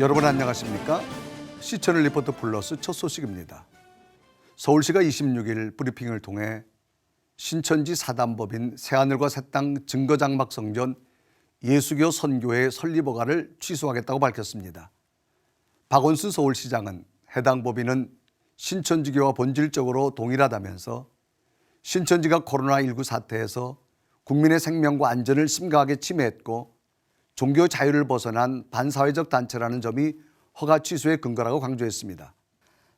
여러분 안녕하십니까? 시천을 리포터 플러스 첫 소식입니다. 서울시가 26일 브리핑을 통해 신천지 사단법인 새하늘과 새 땅 증거장막 성전 예수교 선교회 설립 허가를 취소하겠다고 밝혔습니다. 박원순 서울시장은 해당 법인은 신천지교와 본질적으로 동일하다면서 신천지가 코로나19 사태에서 국민의 생명과 안전을 심각하게 침해했고 종교 자유를 벗어난 반사회적 단체라는 점이 허가 취소의 근거라고 강조했습니다.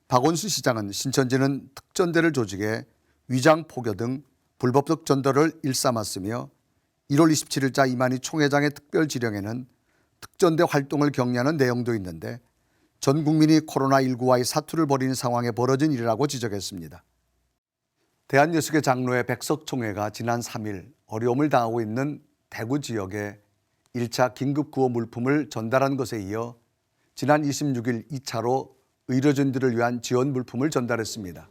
박원순 시장은 신천지는 특전대를 조직해 위장 포교 등 불법적 전도를 일삼았으며 1월 27일자 이만희 총회장의 특별 지령에는 특전대 활동을 격려하는 내용도 있는데 전 국민이 코로나19와의 사투를 벌이는 상황에 벌어진 일이라고 지적했습니다. 대한예수계 장로회 백석총회가 지난 3일 어려움을 당하고 있는 대구 지역에 1차 긴급 구호 물품을 전달한 것에 이어 지난 26일 2차로 의료진들을 위한 지원 물품을 전달했습니다.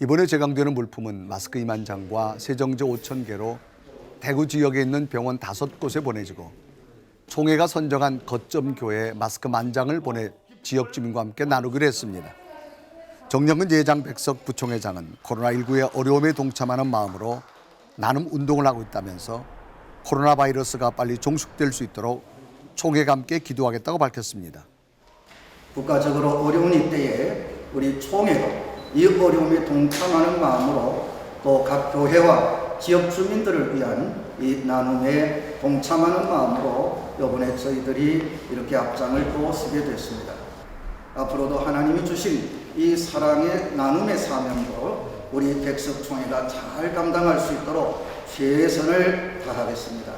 이번에 제공되는 물품은 마스크 2만 장과 세정제 5천 개로 대구 지역에 있는 병원 다섯 곳에 보내지고 총회가 선정한 거점 교회 마스크 만 장을 보내 지역 주민과 함께 나누기로 했습니다. 정영근 예장 백석 부총회장은 코로나19의 어려움에 동참하는 마음으로 나눔 운동을 하고 있다면서 코로나 바이러스가 빨리 종식될 수 있도록 총회가 함께 기도하겠다고 밝혔습니다. 국가적으로 어려운 이때에 우리 총회도 이 어려움에 동참하는 마음으로 또 각 교회와 지역 주민들을 위한 이 나눔에 동참하는 마음으로 이번에 저희들이 이렇게 앞장을 또 서게 됐습니다. 앞으로도 하나님이 주신 이 사랑의 나눔의 사명도 우리 백석총회가 잘 감당할 수 있도록 최선을 다하겠습니다.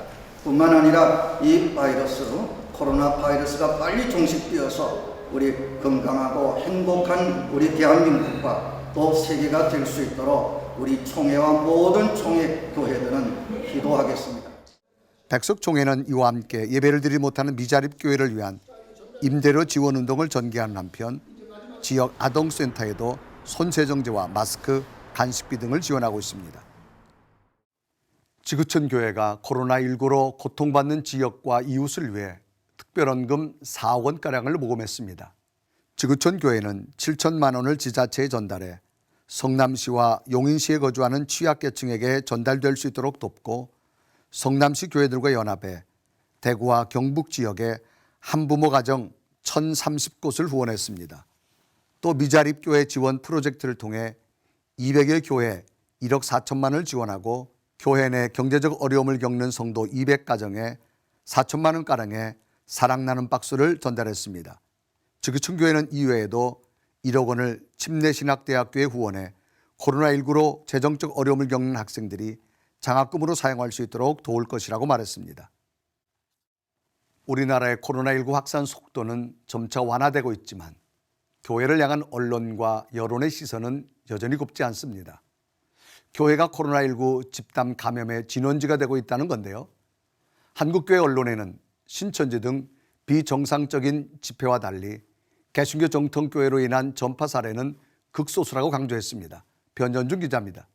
뿐만 아니라 이 바이러스, 코로나 바이러스가 빨리 종식되어서 우리 건강하고 행복한 우리 대한민국과 또 세계가 될 수 있도록 우리 총회와 모든 총회 교회들은 기도하겠습니다. 백석총회는 이와 함께 예배를 드리지 못하는 미자립 교회를 위한 임대료 지원 운동을 전개하는 한편 지역 아동센터에도 손세정제와 마스크, 간식비 등을 지원하고 있습니다. 지구촌 교회가 코로나19로 고통받는 지역과 이웃을 위해 특별원금 4억 원가량을 모금했습니다. 지구촌 교회는 7천만 원을 지자체에 전달해 성남시와 용인시에 거주하는 취약계층에게 전달될 수 있도록 돕고 성남시 교회들과 연합해 대구와 경북 지역에 한부모 가정 1,030곳을 후원했습니다. 또 미자립 교회 지원 프로젝트를 통해 200여 교회 1억 4천만 원을 지원하고 교회 내 경제적 어려움을 겪는 성도 200가정에 4천만 원 가량의 사랑 나눔 박스를 전달했습니다. 지구촌 교회는 이외에도 1억 원을 침례신학대학교에 후원해 코로나19로 재정적 어려움을 겪는 학생들이 장학금으로 사용할 수 있도록 도울 것이라고 말했습니다. 우리나라의 코로나19 확산 속도는 점차 완화되고 있지만 교회를 향한 언론과 여론의 시선은 여전히 곱지 않습니다. 교회가 코로나19 집단 감염의 진원지가 되고 있다는 건데요. 한국교회 언론에는 신천지 등 비정상적인 집회와 달리 개신교 정통교회로 인한 전파 사례는 극소수라고 강조했습니다. 변전준 기자입니다.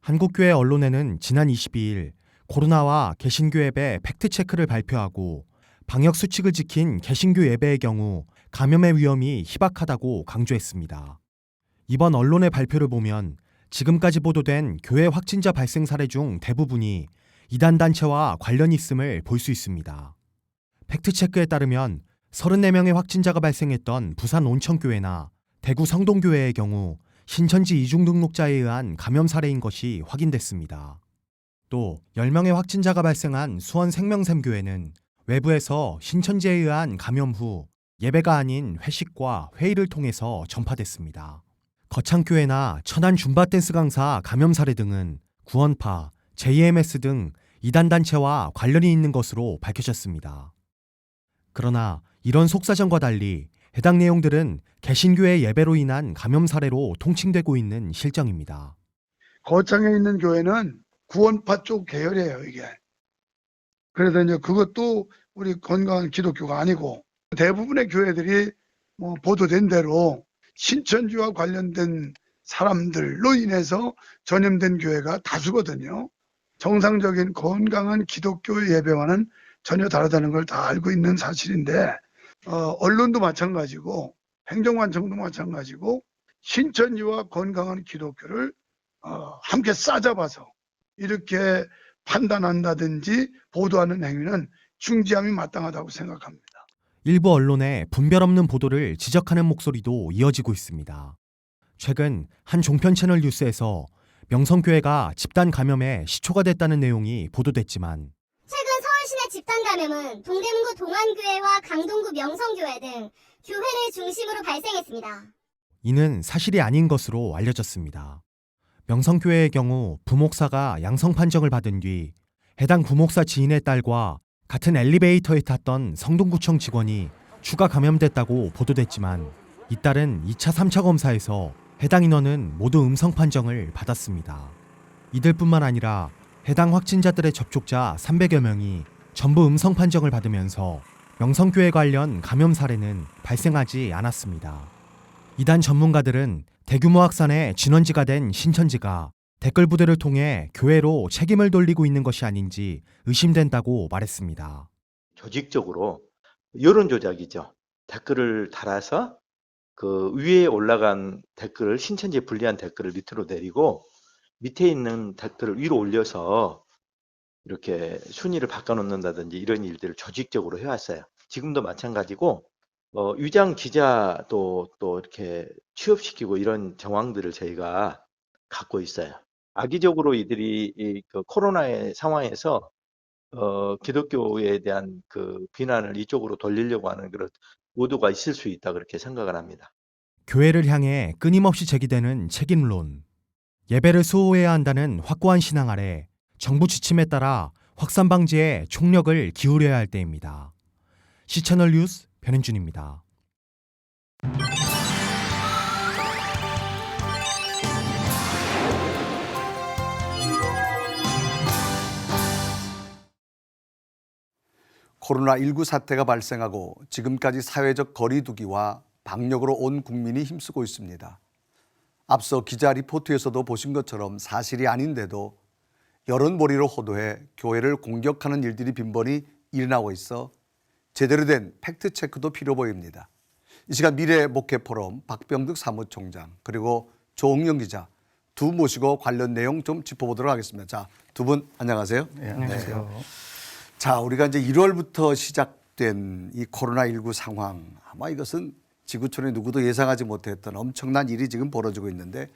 한국교회 언론에는 지난 22일 코로나와 개신교 예배 팩트체크를 발표하고 방역 수칙을 지킨 개신교 예배의 경우 감염의 위험이 희박하다고 강조했습니다. 이번 언론의 발표를 보면 지금까지 보도된 교회 확진자 발생 사례 중 대부분이 이단 단체와 관련이 있음을 볼 수 있습니다. 팩트체크에 따르면 34명의 확진자가 발생했던 부산 온천교회나 대구 성동교회의 경우 신천지 이중 등록자에 의한 감염 사례인 것이 확인됐습니다. 또 10명의 확진자가 발생한 수원 생명샘교회는 외부에서 신천지에 의한 감염 후 예배가 아닌 회식과 회의를 통해서 전파됐습니다. 거창교회나 천안 줌바 댄스 강사 감염 사례 등은 구원파, JMS 등 이단 단체와 관련이 있는 것으로 밝혀졌습니다. 그러나 이런 속사정과 달리 해당 내용들은 개신교의 예배로 인한 감염 사례로 통칭되고 있는 실정입니다. 거창에 있는 교회는 구원파 쪽 계열이에요, 이게. 그래서 이제 그것도 우리 건강한 기독교가 아니고 대부분의 교회들이 뭐 보도된 대로 신천지와 관련된 사람들로 인해서 전염된 교회가 다수거든요. 정상적인 건강한 기독교 예배와는 전혀 다르다는 걸 다 알고 있는 사실인데 어, 언론도 마찬가지고 행정관청도 마찬가지고 신천지와 건강한 기독교를 어, 함께 싸잡아서 이렇게 판단한다든지 보도하는 행위는 중지함이 마땅하다고 생각합니다. 일부 언론의 분별 없는 보도를 지적하는 목소리도 이어지고 있습니다. 최근 한 종편 채널 뉴스에서 명성교회가 집단 감염에 시초가 됐다는 내용이 보도됐지만 최근 서울시내 집단 감염은 동대문구 동안교회와 강동구 명성교회 등 교회를 중심으로 발생했습니다. 이는 사실이 아닌 것으로 알려졌습니다. 명성교회의 경우 부목사가 양성 판정을 받은 뒤 해당 부목사 지인의 딸과 같은 엘리베이터에 탔던 성동구청 직원이 추가 감염됐다고 보도됐지만 이 딸은 2차, 3차 검사에서 해당 인원은 모두 음성 판정을 받았습니다. 이들뿐만 아니라 해당 확진자들의 접촉자 300여 명이 전부 음성 판정을 받으면서 명성교회 관련 감염 사례는 발생하지 않았습니다. 이단 전문가들은 대규모 확산의 진원지가 된 신천지가 댓글 부대를 통해 교회로 책임을 돌리고 있는 것이 아닌지 의심된다고 말했습니다. 조직적으로 여론 조작이죠. 댓글을 달아서 그 위에 올라간 댓글을 신천지에 불리한 댓글을 밑으로 내리고 밑에 있는 댓글을 위로 올려서 이렇게 순위를 바꿔놓는다든지 이런 일들을 조직적으로 해왔어요. 지금도 마찬가지고 어, 유장 기자도 또 이렇게 취업시키고 이런 정황들을 저희가 갖고 있어요. 악의적으로 이들이 이 그 코로나의 상황에서 어, 기독교에 대한 그 비난을 이쪽으로 돌리려고 하는 그런 의도가 있을 수 있다 그렇게 생각을 합니다. 교회를 향해 끊임없이 제기되는 책임론. 예배를 수호해야 한다는 확고한 신앙 아래 정부 지침에 따라 확산 방지에 총력을 기울여야 할 때입니다. 시채널 뉴스 변현준입니다. 코로나19 사태가 발생하고 지금까지 사회적 거리두기와 방역으로 온 국민이 힘쓰고 있습니다. 앞서 기자 리포트에서도 보신 것처럼 사실이 아닌데도 여론몰이로 호도해 교회를 공격하는 일들이 빈번히 일어나고 있어 제대로 된 팩트체크도 필요 보입니다. 이 시간 미래 목회 포럼 박병득 사무총장 그리고 조홍영 기자 두 모시고 관련 내용 좀 짚어보도록 하겠습니다. 자, 두 분 안녕하세요. 네, 안녕하세요. 자, 우리가 이제 1월부터 시작된 이 코로나19 상황 아마 이것은 지구촌에 누구도 예상하지 못했던 엄청난 일이 지금 벌어지고 있는데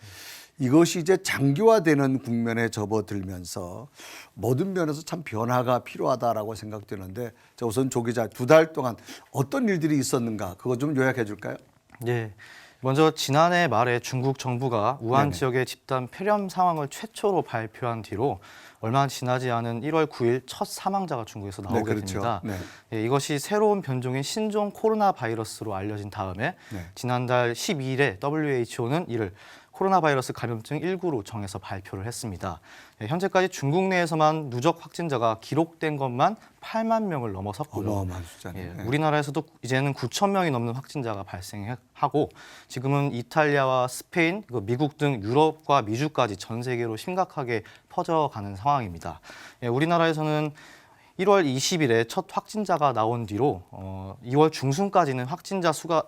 이것이 이제 장기화되는 국면에 접어들면서 모든 면에서 참 변화가 필요하다라고 생각되는데 자, 우선 조 기자 두 달 동안 어떤 일들이 있었는가 그거 좀 요약해 줄까요? 네. 먼저 지난해 말에 중국 정부가 우한 네네. 지역의 집단 폐렴 상황을 최초로 발표한 뒤로 얼마 지나지 않은 1월 9일 첫 사망자가 중국에서 나오게 됩니다. 네. 예, 이것이 새로운 변종인 신종 코로나 바이러스로 알려진 다음에 네. 지난달 12일에 WHO는 이를 코로나 바이러스 감염증 19로 정해서 발표를 했습니다. 예, 현재까지 중국 내에서만 누적 확진자가 기록된 것만 8만 명을 넘어섰고요. 어마어마한 숫자네요. 예, 네. 우리나라에서도 이제는 9천 명이 넘는 확진자가 발생하고 지금은 이탈리아와 스페인, 그 미국 등 유럽과 미주까지 전 세계로 심각하게 퍼져가는 상황입니다. 예, 우리나라에서는 1월 20일에 첫 확진자가 나온 뒤로 어, 2월 중순까지는 확진자 수가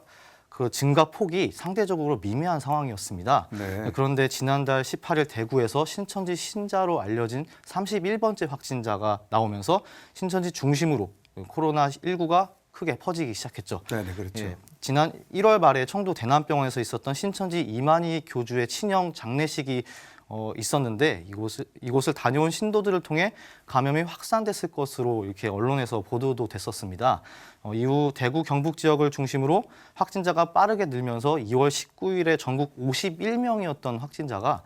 그 증가 폭이 상대적으로 미미한 상황이었습니다. 네. 그런데 지난달 18일 대구에서 신천지 신자로 알려진 31번째 확진자가 나오면서 신천지 중심으로 코로나19가 크게 퍼지기 시작했죠. 네, 네, 그렇죠. 예, 지난 1월 말에 청도 대남병원에서 있었던 신천지 이만희 교주의 친형 장례식이 어, 있었는데 이곳을, 이곳을 다녀온 신도들을 통해 감염이 확산됐을 것으로 이렇게 언론에서 보도도 됐었습니다. 어, 이후 대구 경북 지역을 중심으로 확진자가 빠르게 늘면서 2월 19일에 전국 51명이었던 확진자가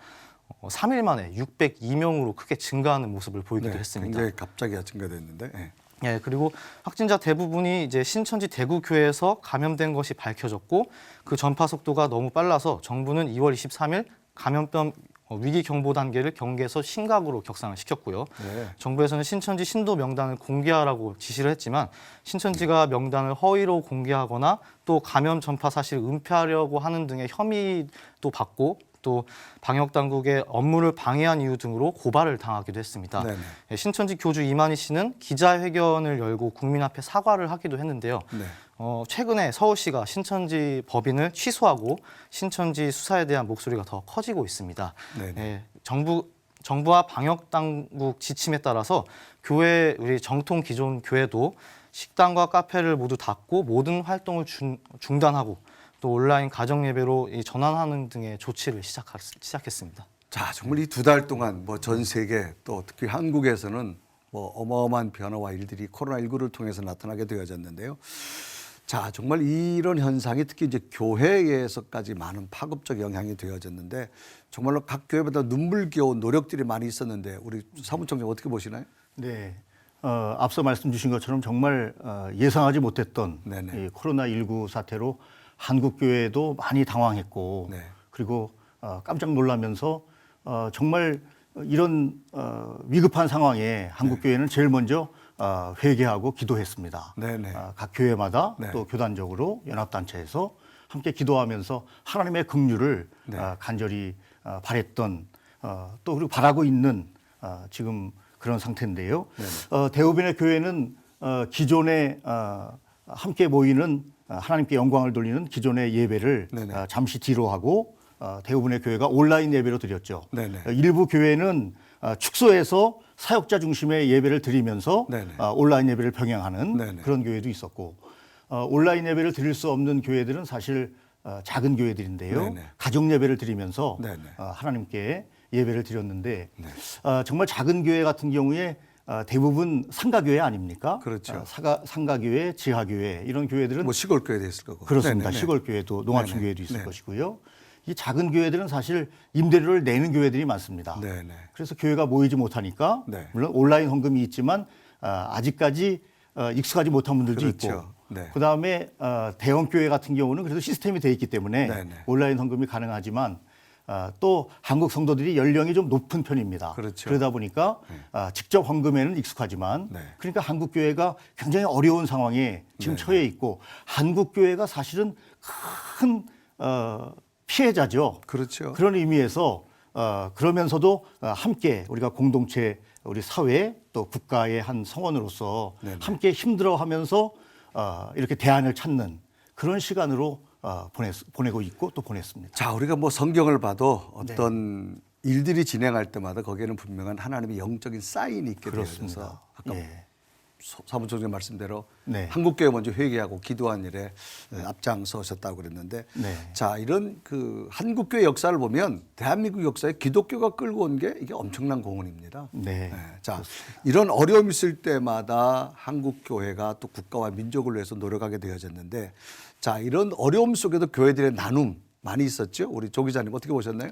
어, 3일 만에 602명으로 크게 증가하는 모습을 보이기도 네, 했습니다. 굉장히 갑자기 증가됐는데. 네. 예, 그리고 확진자 대부분이 이제 신천지 대구 교회에서 감염된 것이 밝혀졌고 그 전파 속도가 너무 빨라서 정부는 2월 23일 감염병 어, 위기 경보 단계를 경계에서 심각으로 격상을 시켰고요. 네. 정부에서는 신천지 신도 명단을 공개하라고 지시를 했지만 신천지가 명단을 허위로 공개하거나 또 감염 전파 사실을 은폐하려고 하는 등의 혐의도 받고 또 방역 당국의 업무를 방해한 이유 등으로 고발을 당하기도 했습니다. 네네. 예, 신천지 교주 이만희 씨는 기자회견을 열고 국민 앞에 사과를 하기도 했는데요. 네. 어, 최근에 서울시가 신천지 법인을 취소하고 신천지 수사에 대한 목소리가 더 커지고 있습니다. 예, 정부 정부와 방역 당국 지침에 따라서 교회 우리 정통 기존 교회도 식당과 카페를 모두 닫고 모든 활동을 중, 중단하고 또 온라인 가정 예배로 이 전환하는 등의 조치를 시작하, 시작했습니다. 자, 정말 이 두 달 동안 뭐 전 세계 또 특히 한국에서는 뭐 어마어마한 변화와 일들이 코로나 19를 통해서 나타나게 되어졌는데요. 자, 정말 이런 현상이 특히 이제 교회에서까지 많은 파급적 영향이 되어졌는데 정말로 각 교회마다 눈물겨운 노력들이 많이 있었는데 우리 사무총장 어떻게 보시나요? 네. 어, 앞서 말씀 주신 것처럼 정말 어, 예상하지 못했던 네네. 이 코로나19 사태로 한국 교회도 많이 당황했고 네. 그리고 어, 깜짝 놀라면서 어, 정말 이런 어, 위급한 상황에 한국 교회는 제일 먼저 어, 회개하고 기도했습니다. 네네. 어, 각 교회마다 네. 또 교단적으로 연합단체에서 함께 기도하면서 하나님의 긍휼을 네. 어, 간절히 어, 바랬던 어, 또 그리고 바라고 있는 어, 지금 그런 상태인데요. 네. 어, 대우변의 교회는 어, 기존에 어, 함께 모이는 어, 하나님께 영광을 돌리는 기존의 예배를 네네. 어, 잠시 뒤로 하고 어, 대우분의 교회가 온라인 예배로 드렸죠. 네네. 어, 일부 교회는 어, 축소해서 사역자 중심의 예배를 드리면서 네네. 어, 온라인 예배를 병행하는 네네. 그런 교회도 있었고 어, 온라인 예배를 드릴 수 없는 교회들은 사실 어, 작은 교회들인데요. 네네. 가족 예배를 드리면서 하나님께 예배를 드렸는데 네. 어, 정말 작은 교회 같은 경우에 어, 대부분 상가교회 아닙니까? 그렇죠. 어, 사가, 상가교회, 지하교회 이런 교회들은 뭐 시골 교회도 있을 거고. 그렇습니다. 네네네. 시골 교회도 농합촌. 교회도 있을 네. 것이고요. 이 작은 교회들은 사실 임대료를 내는 교회들이 많습니다. 네네. 그래서 교회가 모이지 못하니까 네. 물론 온라인 헌금이 있지만 아, 아직까지 어, 익숙하지 못한 분들도 그렇죠. 있고 네. 그 다음에 어, 대형 교회 같은 경우는 그래도 시스템이 돼 있기 때문에 네네. 온라인 헌금이 가능하지만 아, 또 한국 성도들이 연령이 좀 높은 편입니다. 그렇죠. 러다 보니까 아, 직접 헌금에는 익숙하지만 네. 그러니까 한국 교회가 굉장히 어려운 상황에 지금 네. 처해 있고 한국 교회가 사실은 큰 어, 피해자죠. 그렇죠. 그런 의미에서 어, 그러면서도 어, 함께 우리가 공동체 우리 사회 또 국가의 한 성원으로서 네네. 함께 힘들어하면서 어, 이렇게 대안을 찾는 그런 시간으로 어, 보냈, 보내고 있고 또 보냈습니다. 자, 우리가 뭐 성경을 봐도 네. 어떤 일들이 진행할 때마다 거기에는 분명한 하나님의 영적인 사인이 있게 되어서. 아까 예. 소- 사무총장 말씀대로 네. 한국교회 먼저 회개하고 기도한 일에 앞장서셨다고 그랬는데 네. 자 이런 그 한국교회 역사를 보면 대한민국 역사에 기독교가 끌고 온 게 이게 엄청난 공헌입니다. 네. 자 이런 어려움 있을 때마다 한국교회가 또 국가와 민족을 위해서 노력하게 되어졌는데 자 이런 어려움 속에도 교회들의 나눔 많이 있었죠. 우리 조 기자님 어떻게 보셨나요?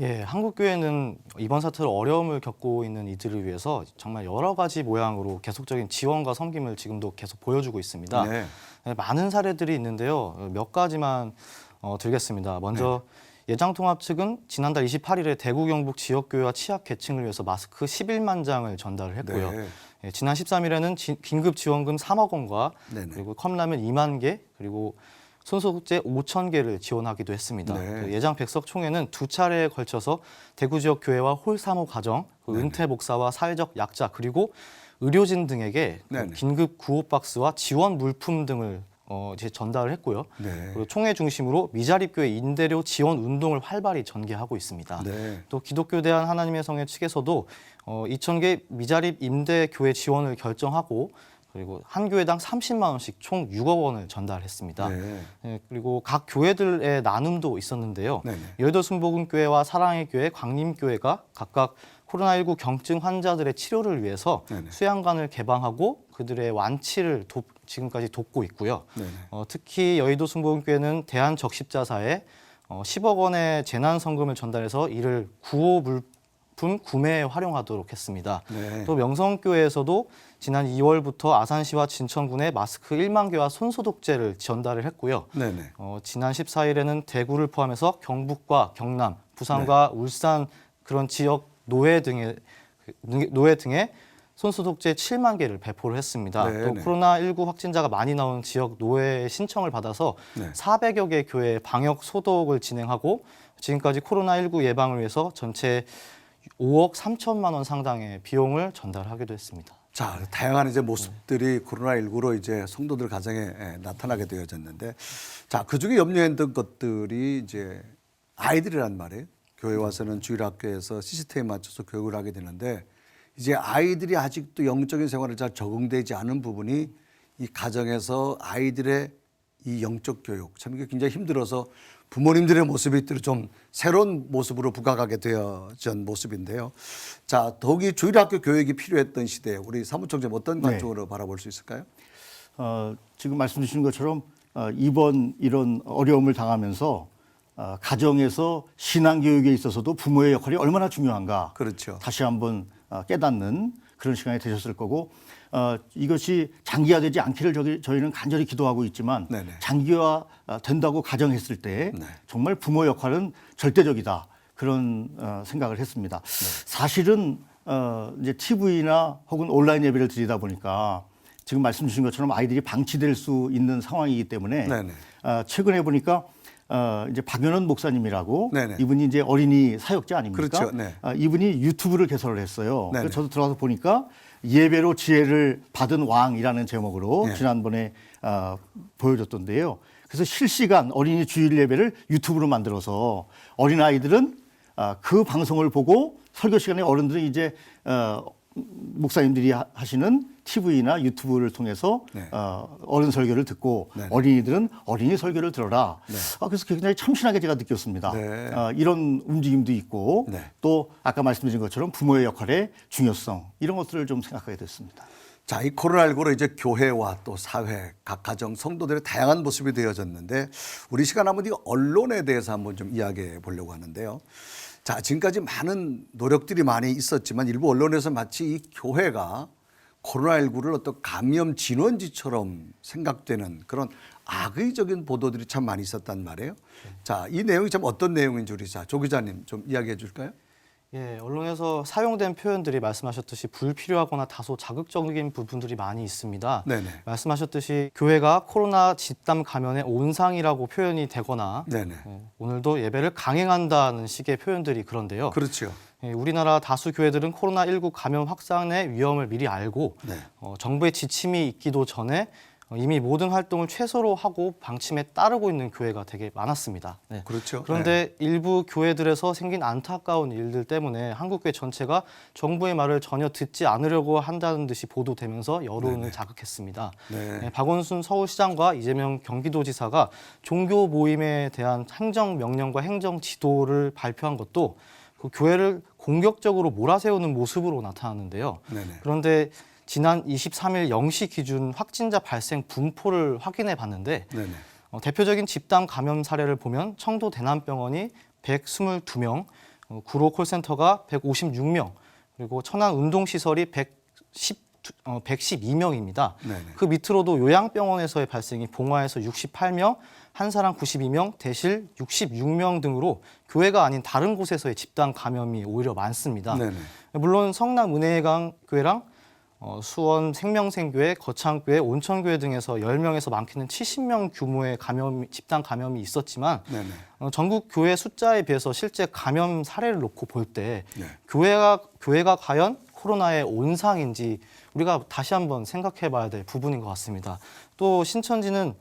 예, 한국 교회는 이번 사태로 어려움을 겪고 있는 이들을 위해서 정말 여러 가지 모양으로 계속적인 지원과 섬김을 지금도 계속 보여주고 있습니다. 네. 네, 많은 사례들이 있는데요. 몇 가지만 어, 들겠습니다. 먼저 예장통합 측은 지난달 28일에 대구 경북 지역교회와 취약 계층을 위해서 마스크 11만 장을 전달을 했고요. 네. 예, 지난 13일에는 지, 긴급 지원금 3억 원과 네네. 그리고 컵라면 2만 개 그리고 손소독제 5천 개를 지원하기도 했습니다. 네. 그 예장 백석 총회는 두 차례에 걸쳐서 대구 지역 교회와 홀 사모 가정, 그 은퇴 목사와 사회적 약자 그리고 의료진 등에게 그 네네. 긴급 구호 박스와 지원 물품 등을 어, 이제 전달을 했고요. 네. 그리고 총회 중심으로 미자립교회 인대료 지원 운동을 활발히 전개하고 있습니다. 네. 또 기독교 대한 하나님의 성회 측에서도 어, 2,000개 미자립 임대 교회 지원을 결정하고 그리고 한 교회당 30만 원씩 총 6억 원을 전달했습니다. 네. 예, 그리고 각 교회들의 나눔도 있었는데요. 네 네. 여의도 순복음교회와 사랑의 교회, 광림교회가 각각 코로나19 경증 환자들의 치료를 위해서 네네. 수양관을 개방하고 그들의 완치를 돕, 지금까지 돕고 있고요. 어, 특히 여의도 순복음교회는 대한적십자사에 어, 10억 원의 재난 성금을 전달해서 이를 구호 물 품 구매에 활용하도록 했습니다. 네. 또 명성교회에서도 지난 2월부터 아산시와 진천군에 마스크 1만 개와 손소독제를 전달을 했고요. 네네. 어, 지난 14일에는 대구를 포함해서 경북과 경남, 부산과 네. 울산 그런 지역 노회 등의 노회 등의 손소독제 7만 개를 배포를 했습니다. 네, 또 네. 코로나19 확진자가 많이 나온 지역 노회의 신청을 받아서 네. 400여 개 교회 방역 소독을 진행하고 지금까지 코로나19 예방을 위해서 전체 5억 3천만 원 상당의 비용을 전달하기도 했습니다. 자, 다양한 이제 모습들이 코로나19로 이제 성도들 가정에 예, 나타나게 되어졌는데 자, 그 중에 염려했던 것들이 이제 아이들이란 말이에요. 교회 와서는 주일 학교에서 시스템에 맞춰서 교육을 하게 되는데 이제 아이들이 아직도 영적인 생활에 잘 적응되지 않은 부분이 이 가정에서 아이들의 이 영적 교육 참 이게 굉장히 힘들어서 부모님들의 모습이 좀 새로운 모습으로 부각하게 되어진 모습인데요. 자, 더욱이 주일학교 교육이 필요했던 시대에 우리 사무총장님 어떤 네. 관점으로 바라볼 수 있을까요? 어, 지금 말씀 주신 것처럼 어, 이번 이런 어려움을 당하면서 어, 가정에서 신앙 교육에 있어서도 부모의 역할이 얼마나 중요한가 그렇죠. 다시 한번 어, 깨닫는 그런 시간이 되셨을 거고 어, 이것이 장기화되지 않기를 저기, 저희는 간절히 기도하고 있지만 네네. 장기화 어, 된다고 가정했을 때 네. 정말 부모 역할은 절대적이다 그런 어, 생각을 했습니다. 네. 사실은 어, 이제 TV나 혹은 온라인 예배를 드리다 보니까 지금 말씀 주신 것처럼 아이들이 방치될 수 있는 상황이기 때문에 네네. 어, 최근에 보니까 어, 이제 박연원 목사님이라고 네네. 이분이 이제 어린이 사역자 아닙니까? 그렇죠. 네. 아, 이분이 유튜브를 개설을 했어요. 네네. 그래서 저도 들어가서 보니까 예배로 지혜를 받은 왕이라는 제목으로 네. 지난번에 어, 보여줬던데요. 그래서 실시간 어린이 주일 예배를 유튜브로 만들어서 어린 아이들은 아, 그 방송을 보고 설교 시간에 어른들은 이제 어, 목사님들이 하- 하시는 TV나 유튜브를 통해서 네. 어, 어른 설교를 듣고 네네. 어린이들은 어린이 설교를 들어라. 네. 아, 그래서 굉장히 참신하게 제가 느꼈습니다. 네. 어, 이런 움직임도 있고 네. 또 아까 말씀드린 것처럼 부모의 역할의 중요성 이런 것들을 좀 생각하게 됐습니다. 자, 이 코로나 19로 이제 교회와 또 사회, 각 가정, 성도들의 다양한 모습이 되어졌는데 우리 시간 한번 이 언론에 대해서 한번 좀 이야기해 보려고 하는데요. 자, 지금까지 많은 노력들이 많이 있었지만 일부 언론에서 마치 이 교회가 코로나19를 어떤 감염 진원지처럼 생각되는 그런 악의적인 보도들이 참 많이 있었단 말이에요. 자, 이 내용이 참 어떤 내용인지 우리 자, 조 기자님 좀 이야기해 줄까요? 예, 언론에서 사용된 표현들이 말씀하셨듯이 불필요하거나 다소 자극적인 부분들이 많이 있습니다. 네네. 말씀하셨듯이 교회가 코로나 집단 감염의 온상이라고 표현이 되거나 네네. 예, 오늘도 예배를 강행한다는 식의 표현들이 그런데요. 그렇죠. 예, 우리나라 다수 교회들은 코로나19 감염 확산의 위험을 미리 알고 네. 어, 정부의 지침이 있기도 전에 어, 이미 모든 활동을 최소로 하고 방침에 따르고 있는 교회가 되게 많았습니다. 네. 그렇죠. 그런데 일부 교회들에서 생긴 안타까운 일들 때문에 한국교회 전체가 정부의 말을 전혀 듣지 않으려고 한다는 듯이 보도되면서 여론을 네네. 자극했습니다. 네. 네, 박원순 서울시장과 이재명 경기도지사가 종교 모임에 대한 행정 명령과 행정 지도를 발표한 것도 그 교회를 공격적으로 몰아세우는 모습으로 나타났는데요. 네네. 그런데 지난 23일 0시 기준 확진자 발생 분포를 확인해 봤는데. 어, 대표적인 집단 감염 사례를 보면 청도 대남병원이 122명, 어, 구로 콜센터가 156명, 그리고 천안 운동시설이 110, 어, 112명입니다. 네네. 그 밑으로도 요양병원에서의 발생이 봉화에서 68명, 한사랑 92명, 대실 66명 등으로 교회가 아닌 다른 곳에서의 집단 감염이 오히려 많습니다. 네네. 물론 성남 은혜강 교회랑 어, 수원 생명생교회, 거창교회, 온천교회 등에서 10명에서 많게는 70명 규모의 감염 집단 감염이 있었지만. 어, 전국 교회 숫자에 비해서 실제 감염 사례를 놓고 볼때 네. 교회가 교회가 과연 코로나의 온상인지 우리가 다시 한번 생각해 봐야 될 부분인 것 같습니다. 또 신천지는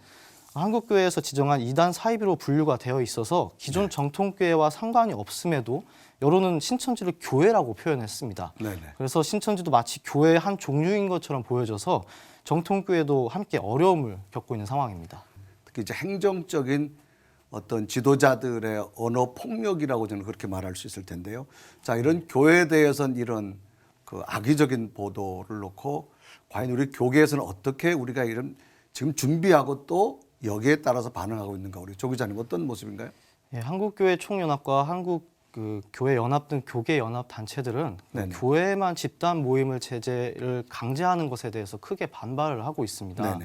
한국교회에서 지정한 이단 사이비로 분류가 되어 있어서 기존 정통교회와 상관이 없음에도 여론은 신천지를 교회라고 표현했습니다. 네 네. 그래서 신천지도 마치 교회의 한 종류인 것처럼 보여져서 정통교회도 함께 어려움을 겪고 있는 상황입니다. 특히 이제 행정적인 어떤 지도자들의 언어 폭력이라고 저는 그렇게 말할 수 있을 텐데요. 자, 이런 교회에 대해서는 이런 그 악의적인 보도를 놓고 과연 우리 교계에서는 어떻게 우리가 이런 지금 준비하고 또 여기에 따라서 반응하고 있는가 우리 조 기자님 어떤 모습인가요? 예, 한국교회 총연합과 한국 그 교회 연합 등 교계 연합 단체들은 그. 교회만 집단 모임을 제재를 강제하는 것에 대해서 크게 반발을 하고 있습니다.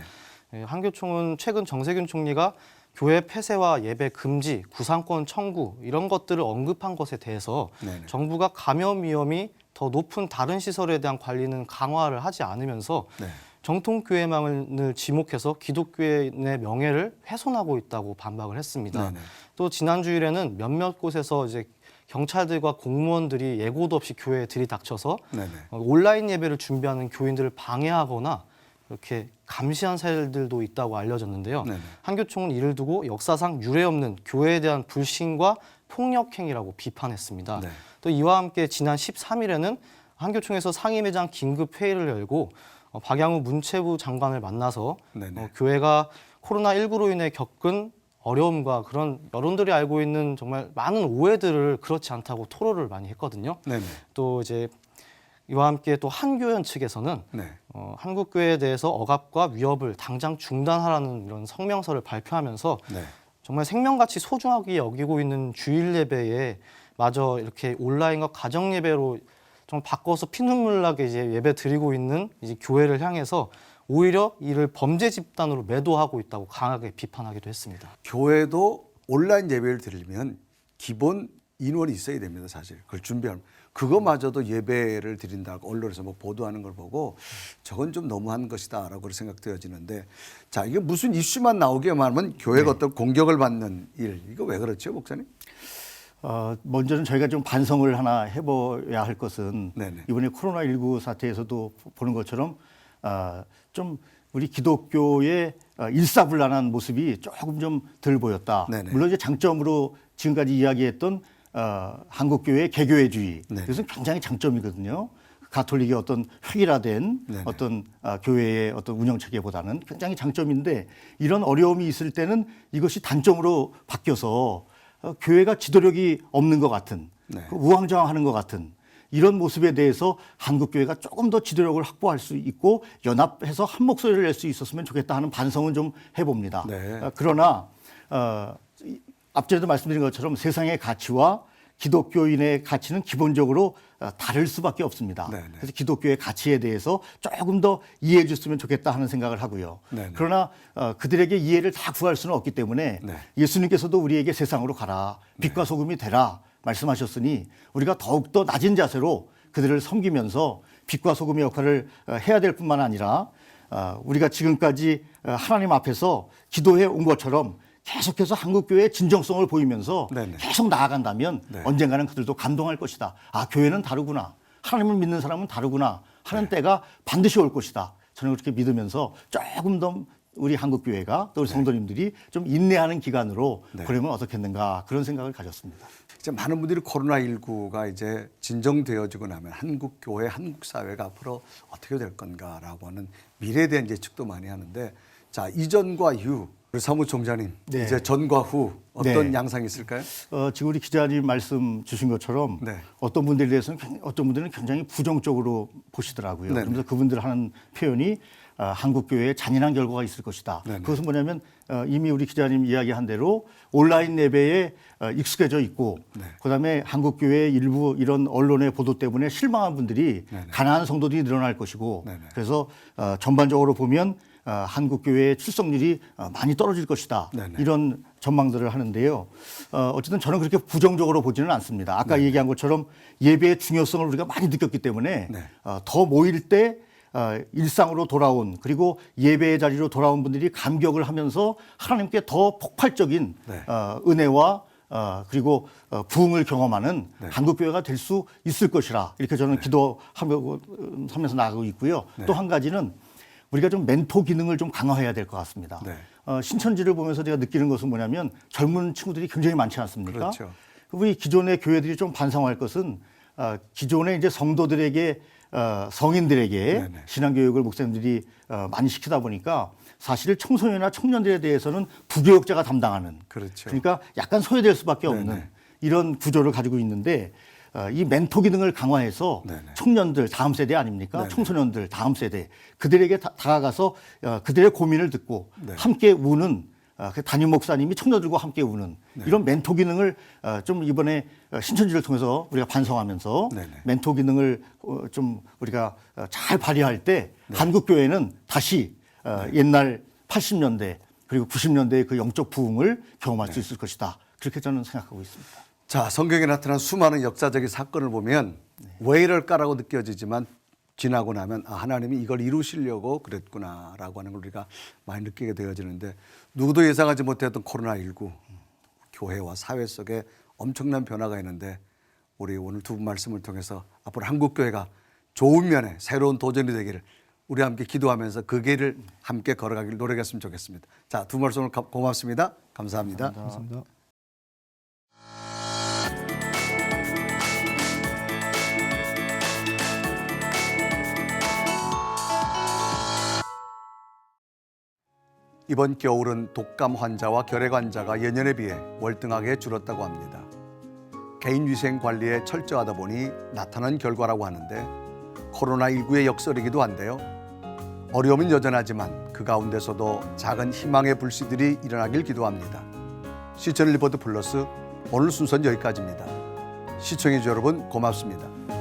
예, 한교총은 최근 정세균 총리가 교회 폐쇄와 예배 금지, 구상권 청구 이런 것들을 언급한 것에 대해서 네네. 정부가 감염 위험이 더 높은 다른 시설에 대한 관리는 강화를 하지 않으면서 네. 정통 교회망을 지목해서 기독교의 명예를 훼손하고 있다고 반박을 했습니다. 네네. 또 지난 주일에는 몇몇 곳에서 이제 경찰들과 공무원들이 예고도 없이 교회에 들이닥쳐서 네네. 어, 온라인 예배를 준비하는 교인들을 방해하거나 이렇게 감시한 사례들도 있다고 알려졌는데요. 네네. 한교총은 이를 두고 역사상 유례없는 교회에 대한 불신과 폭력 행위라고 비판했습니다. 네. 또 이와 함께 지난 13일에는 한교총에서 상임회장 긴급 회의를 열고 어, 박양우 문체부 장관을 만나서 네네. 어, 교회가 코로나 19로 인해 겪은 어려움과 그런 여러분들이 알고 있는 정말 많은 오해들을 그렇지 않다고 토로를 많이 했거든요. 네네. 또 이제 이와 함께 또 한교연 측에서는 네. 어, 한국교회에 대해서 억압과 위협을 당장 중단하라는 이런 성명서를 발표하면서 네. 정말 생명같이 소중하게 여기고 있는 주일 예배에 마저 이렇게 온라인과 가정 예배로 좀 바꿔서 피눈물 나게 이제 예배 드리고 있는 이제 교회를 향해서 오히려 이를 범죄 집단으로 매도하고 있다고 강하게 비판하기도 했습니다. 교회도 온라인 예배를 드리려면 기본 인원이 있어야 됩니다, 사실. 그걸 준비하면. 그거마저도 예배를 드린다고 언론에서 뭐 보도하는 걸 보고 저건 좀 너무한 것이다라고 생각되어지는데 자, 이게 무슨 이슈만 나오기만 하면 교회가 어떤 공격을 받는 일. 이거 왜 그렇죠, 목사님? 어, 먼저는 저희가 좀 반성을 하나 해봐야 할 것은 네네. 이번에 코로나 19 사태에서도 보는 것처럼 아, 좀 우리 기독교의 어, 일사불란한 모습이 조금 좀 덜 보였다. 네네. 물론 이제 장점으로 지금까지 이야기했던 어, 한국교회의 개교회주의 네. 이것은 굉장히 장점이거든요. 가톨릭의 어떤 획일화된 네네. 어떤 아, 교회의 어떤 운영 체계보다는 굉장히 장점인데 이런 어려움이 있을 때는 이것이 단점으로 바뀌어서 어, 교회가 지도력이 없는 것 같은 네. 그 우왕좌왕하는 것 같은 이런 모습에 대해서 한국 교회가 조금 더 지도력을 확보할 수 있고 연합해서 한 목소리를 낼 수 있었으면 좋겠다 하는 반성은 좀 해봅니다. 네. 어, 그러나 어, 이- 앞전에도 말씀드린 것처럼 세상의 가치와 기독교인의 가치는 기본적으로 어, 다를 수밖에 없습니다. 네, 네. 그래서 기독교의 가치에 대해서 조금 더 이해해 줬으면 좋겠다 하는 생각을 하고요. 네, 네. 그러나 어, 그들에게 이해를 다 구할 수는 없기 때문에 네. 예수님께서도 우리에게 세상으로 가라 빛과 소금이 되라 말씀하셨으니 우리가 더욱더 낮은 자세로 그들을 섬기면서 빛과 소금의 역할을 어, 해야 될 뿐만 아니라 어, 우리가 지금까지 어, 하나님 앞에서 기도해 온 것처럼 계속해서 한국 교회의 진정성을 보이면서 네네. 계속 나아간다면 네. 언젠가는 그들도 감동할 것이다. 아, 교회는 다르구나. 하나님을 믿는 사람은 다르구나 하는 네. 때가 반드시 올 것이다. 저는 그렇게 믿으면서 조금 더 우리 한국 교회가 또 우리 성도님들이 좀 인내하는 기간으로 네. 그러면 어떻겠는가 그런 생각을 가졌습니다. 이제 많은 분들이 코로나 19가 이제 진정되어지고 나면 한국 교회, 한국 사회가 앞으로 어떻게 될 건가라고 하는 미래에 대한 예측도 많이 하는데 자 이전과 이후 우리 사무총장님 네. 이제 전과 후 어떤 네. 양상이 있을까요? 어, 지금 우리 기자님 말씀 주신 것처럼 네. 어떤 분들에 대해서는 굉- 어떤 분들은 굉장히 부정적으로 보시더라고요. 네네. 그러면서 그분들 하는 표현이 어, 한국 교회에 잔인한 결과가 있을 것이다. 네네. 그것은 뭐냐면 어, 이미 우리 기자님 이야기한 대로 온라인 예배에 어, 익숙해져 있고 네. 그다음에 한국 교회의 일부 이런 언론의 보도 때문에 실망한 분들이 네네. 가난한 성도들이 늘어날 것이고. 그래서 어, 전반적으로 보면 어, 한국 교회의 출석률이 어, 많이 떨어질 것이다. 네네. 이런 전망들을 하는데요. 어, 어쨌든 저는 그렇게 부정적으로 보지는 않습니다. 아까 얘기한 것처럼 예배의 중요성을 우리가 많이 느꼈기 때문에 네. 어, 더 모일 때 어, 일상으로 돌아온 그리고 예배의 자리로 돌아온 분들이 감격을 하면서 하나님께 더 폭발적인 네. 어, 은혜와 어, 그리고 어, 부흥을 경험하는 네. 한국 교회가 될 수 있을 것이라 이렇게 저는 기도하면서 나가고 있고요. 네. 또한 가지는 우리가 좀 멘토 기능을 좀 강화해야 될 것 같습니다. 네. 어, 신천지를 보면서 제가 느끼는 것은 뭐냐면 젊은 친구들이 굉장히 많지 않습니까? 그렇죠. 우리 기존의 교회들이 좀 반성할 것은 어, 기존의 이제 성도들에게 어, 성인들에게 네네. 신앙교육을 목사님들이 어, 많이 시키다 보니까 사실 청소년이나 청년들에 대해서는 부교육자가 담당하는 그렇죠. 그러니까 약간 소외될 수밖에 없는 네네. 이런 구조를 가지고 있는데 어, 이 멘토 기능을 강화해서 네네. 청년들 다음 세대 아닙니까? 네네. 청소년들 다음 세대 그들에게 다, 가가서 어, 그들의 고민을 듣고 네. 함께 우는 어, 그 담임 목사님이 청년들과 함께 우는 네. 이런 멘토 기능을 어, 좀 이번에 어, 신천지를 통해서 우리가 반성하면서 네네. 멘토 기능을 어, 좀 우리가 어, 잘 발휘할 때 네. 한국 교회는 다시 어, 옛날 80년대 그리고 90년대의 그 영적 부흥을 경험할 네. 수 있을 것이다. 그렇게 저는 생각하고 있습니다. 자, 성경에 나타난 수많은 역사적인 사건을 보면 왜 이럴까라고 느껴지지만 지나고 나면 아, 하나님이 이걸 이루시려고 그랬구나라고 하는 걸 우리가 많이 느끼게 되어지는데 누구도 예상하지 못했던 코로나19 교회와 사회 속에 엄청난 변화가 있는데 우리 오늘 두 분 말씀을 통해서 앞으로 한국 교회가 좋은 면에 새로운 도전이 되기를 우리 함께 기도하면서 그 길을 함께 걸어가길 노력했으면 좋겠습니다. 자, 두 말씀 고맙습니다. 감사합니다. 감사합니다. 이번 겨울은 독감 환자와 결핵 환자가 예년에 비해 월등하게 줄었다고 합니다. 개인 위생 관리에 철저하다 보니 나타난 결과라고 하는데 코로나19의 역설이기도 한데요. 어려움은 여전하지만 그 가운데서도 작은 희망의 불씨들이 일어나길 기도합니다. 시청 리포트 플러스 오늘 순서는 여기까지입니다. 시청해 주신 여러분 고맙습니다.